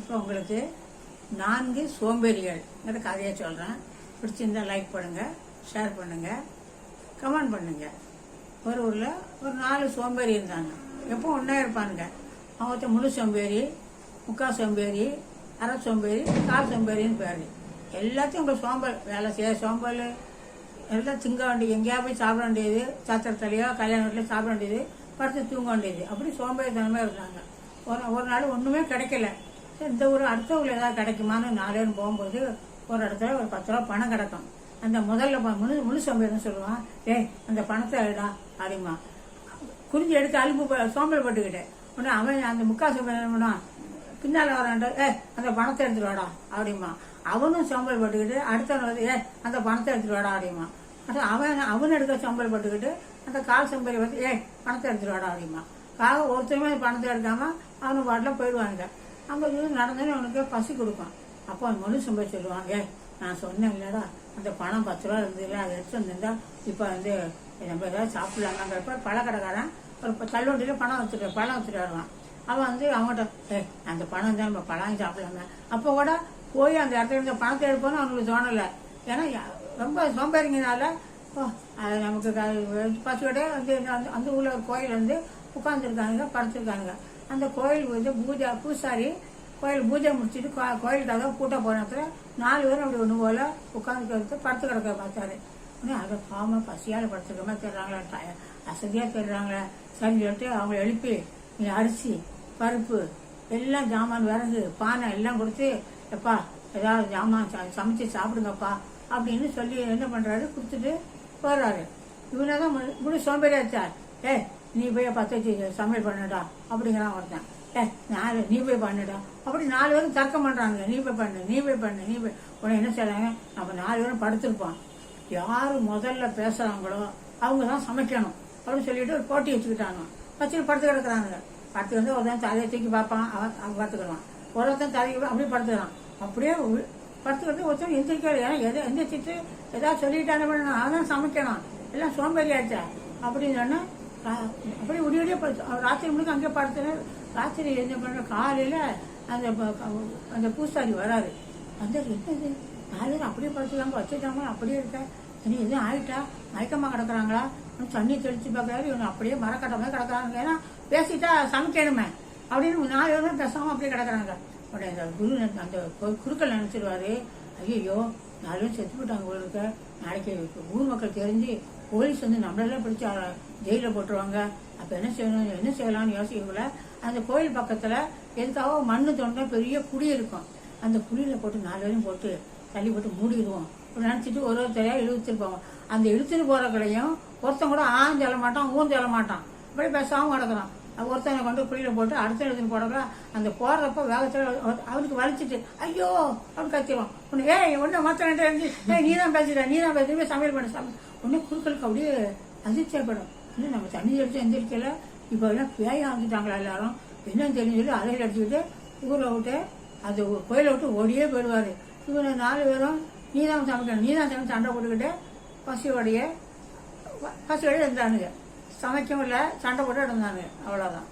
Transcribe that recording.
இப்போ உங்களுக்கு நான்கு சோம்பேறிகள்ங்கிற கதையை சொல்கிறேன் பிடிச்சிருந்தா லைக் பண்ணுங்கள் ஷேர் பண்ணுங்கள் கமெண்ட் பண்ணுங்கள் ஒரு ஊரில் ஒரு நாலு சோம்பேறி இருந்தாங்க. எப்போ ஒன்றா இருப்பானுங்க. அவங்க முழு சோம்பேறி முக்கால் சோம்பேறி அரை சோம்பேறி கால் சோம்பேறின்னு பேர். எல்லாத்தையும் உங்கள் சோம்பல் வேலை செய்ய சோம்பல் எல்லாம் திங்க வேண்டியது எங்கேயா போய் சாப்பிட வேண்டியது சாத்திரத்துலையோ கல்யாண வீட்டில் சாப்பிட வேண்டியது படுத்து தூங்க வேண்டியது. அப்படி சோம்பேறித்தனமாக இருந்தாங்க. ஒரு ஒரு நாள் ஒன்றுமே கிடைக்கல. இந்த ஊர் அடுத்த ஊரில் ஏதாவது கிடைக்குமான்னு நாலேன்னு போகும்போது ஒரு இடத்துல ஒரு பத்து ரூபா பணம் கிடக்கும். அந்த முதல்ல முழு முழு சோம்பேறின்னு சொல்லுவான். ஏய் அந்த பணத்தை எடுடா அப்படிமா குறிஞ்சி எடுத்து அலுப்பு சோம்பல் போட்டுக்கிட்டேன் உடனே அவன் அந்த முக்கால் சோம்பல் என்ன பின்னால் வரான்ட்டு ஏ அந்த பணத்தை எடுத்துட்டு வாடா அப்படிமா அவனும் சோம்பல் போட்டுக்கிட்டு அடுத்தவன் வந்து ஏ அந்த பணத்தை எடுத்துட்டு வாடா அப்படிமா அப்புறம் அவன் அவன் எடுக்க சோம்பல் போட்டுக்கிட்டு அந்த கால் சோம்பல் வந்து ஏ பணத்தை எடுத்துட்டு வாடா அப்படிமா காக ஒருத்தருமே பணத்தை எடுக்காம அவனு பாட்டில் போயிடுவாங்க அங்கே இருந்து நடந்தோன்னே அவனுக்கு பசி கொடுப்பான். அப்போ அவன் மனு சோம்பல் சொல்லுவாங்க ஏ நான் சொன்னேன் இல்லடா அந்த பணம் பத்து ரூபா இருந்ததுல அதை எடுத்து வந்திருந்தா இப்போ வந்து நம்ம ஏதாவது சாப்பிடலாமாங்கிறப்ப பழக்கடைக்காரன் ஒரு தள்ளுவண்டியில் பணம் வச்சுட்டு பழம் வச்சுட்டு வருவான். அவன் வந்து அவன்கிட்ட ஏ அந்த பணம் தான் நம்ம பழம் சாப்பிடலாமே. அப்போ கூட போய் அந்த இடத்துல இருந்த பணத்தை எடுப்போன்னு அவனுக்கு தோணலை. ஏன்னா ரொம்ப சோம்பேறிங்கனால ஓ, அது நமக்கு க- வந்து அந்த அந்த ஊரில் ஒரு கோயில் வந்து உட்காந்துருக்கானுங்க படுத்துருக்கானுங்க. அந்த கோயில் வந்து பூஜை பூசாரி கோயில் பூஜை முடிச்சுட்டு கோ- கோயிலுக்காக கூட்ட போன இடத்துல நாலு பேரும் அப்படி ஒன்று போல உட்காந்துக்கிறது படுத்து கிடக்க பார்த்தாரு. உடனே அதை பாவமா பசியால் படுத்துக்கிற மாதிரி தெரிறாங்களா அசதியாக அசதியா தெரிறாங்களே? சரி சொல்லிட்டு அவங்கள எழுப்பி நீ அரிசி பருப்பு எல்லாம் ஜாமான் விறகு பானை எல்லாம் கொடுத்து எப்பா ஏதாவது ஜாமான் சமைச்சு சாப்பிடுங்கப்பா அப்படின்னு சொல்லி என்ன பண்ணுறாரு கொடுத்துட்டு போறாரு. இவனதான் முழு- முழு சோம்பேறியாச்சா ஏ நீ போய் பத்து வச்சு சமையல் பண்ணுடா அப்படிங்கிறான் ஒருத்தன். ஏ நாலு நீ போய் பண்ணுடா. அப்படி நாலு பேரும் தர்க்கம் பண்ணுறாங்க நீ போய் பண்ணு நீ போய் பண்ணு நீ போய். உடனே என்ன செய்யறாங்க நம்ம நாலு பேரும் படுத்திருப்பான். யார் முதல்ல பேசுகிறாங்களோ அவங்க தான் சமைக்கணும். அப்படின்னு சொல்லிட்டு ஒரு போட்டி வச்சுக்கிட்டாங்க. வச்சுட்டு படுத்து கிடக்குறாங்க படுத்து வந்து ஒருத்தன் தலையை தூக்கி பார்ப்பான். அவன் அவன் படுத்துக்கிறான் ஒருத்தன் தலைக்கு அப்படியே படுத்துக்கிறான். அப்படியே படுத்து படுத்துக்கிறது ஒருத்தர் எந்திரிக்கல ஏன்னா எதை எந்திரிச்சிட்டு ஏதாவது சொல்லிட்டானே பண்ணணும் அவன் தான் சமைக்கணும். எல்லாம் சோம்பேறியாச்சா. அப்படின்னு சொன்னால் அப்படி ஒடி ஒடியே படுத்து ராத்திரி முழுக்க அங்கேயே படுத்துன ராத்திரி என்ன பண்ணுற காலையில் அந்த அந்த பூசாரி வராது வந்து என்னது? காலையில் அப்படியே படுத்துக்காங்க வச்சுட்டாங்க அப்படியே இருக்க? இனி எதுவும் ஆயிட்டா? மயக்கமாக கிடக்குறாங்களா? தண்ணி தெளிச்சு பார்க்குறாரு இவங்க அப்படியே மரக்கட்டமே கிடக்குறாங்க. ஏன்னா பேசிட்டா சமைக்கணுமே. அப்படின்னு நாலு பேரும் பேசாம அப்படியே கிடக்குறாங்க. உடனே அந்த குரு அந்த கு- குருக்கள் நினைச்சிருவாரு ஐயோ நாலு பேர் செத்து போட்டாங்க உங்களுக்கு நாளைக்கு ஊர் மக்கள் தெரிஞ்சு போலீஸ் வந்து நம்மளெல்லாம் பிடிச்சி ஜெயிலில் போட்டுருவாங்க. அப்ப என்ன செய்யணும்? என்ன செய்யலாம்னு யோசிக்கல அந்த கோயில் பக்கத்துல எதுக்காக மண்ணு தோண்ட பெரிய குழி இருக்கும். அந்த குழியில போட்டு நாலு பேரும் போட்டு தள்ளி போட்டு மூடிடுவோம். இப்படி நினச்சிட்டு ஒரு ஒருத்தரையா இழுத்துட்டு போவோம். அந்த இழுத்துட்டு போறக்களையும் ஒருத்தன் கூட ஆண் சொல்ல மாட்டான் ஊன் சொல்ல மாட்டான் இப்படி பேசாமல் கிடக்குறான். ஒருத்தனை கொண்டு குழியில் போட்டு அடுத்த எடுத்துன்னு போடல அந்த போடுறப்ப வேகத்தில் அவனுக்கு வலிச்சிட்டு ஐயோ! அப்படின்னு கத்திடுவான். உன்னை ஏய் ஒன்றும் மற்ற ரெண்டு இருந்து ஏய் நீ தான் பேசுகிற நீ தான் பேசுற சமையல் பண்ண சமையல் உடனே குறுக்களுக்கு அப்படியே அதிர்ச்சியப்படும் இன்னும் நம்ம தண்ணி அடிச்சு எந்திரிக்கல. இப்போ எல்லாம் பேய ஆகிட்டாங்களா எல்லாரும்? என்னன்னு தெரியும் சொல்லி அலையில் அடிச்சுக்கிட்டு ஊரை விட்டு அது கோயிலை விட்டு ஓடியே போயிடுவார். இவங்க நாலு பேரும் நீ தான் சமைக்கணும் நீ தான் சமைச்சு சண்டை போட்டுக்கிட்டு பசியோடைய பசியோட இருந்தானுங்க. சமைக்கவும் இல்லை சண்டை போட்டு இருந்தாங்க அவ்வளோதான்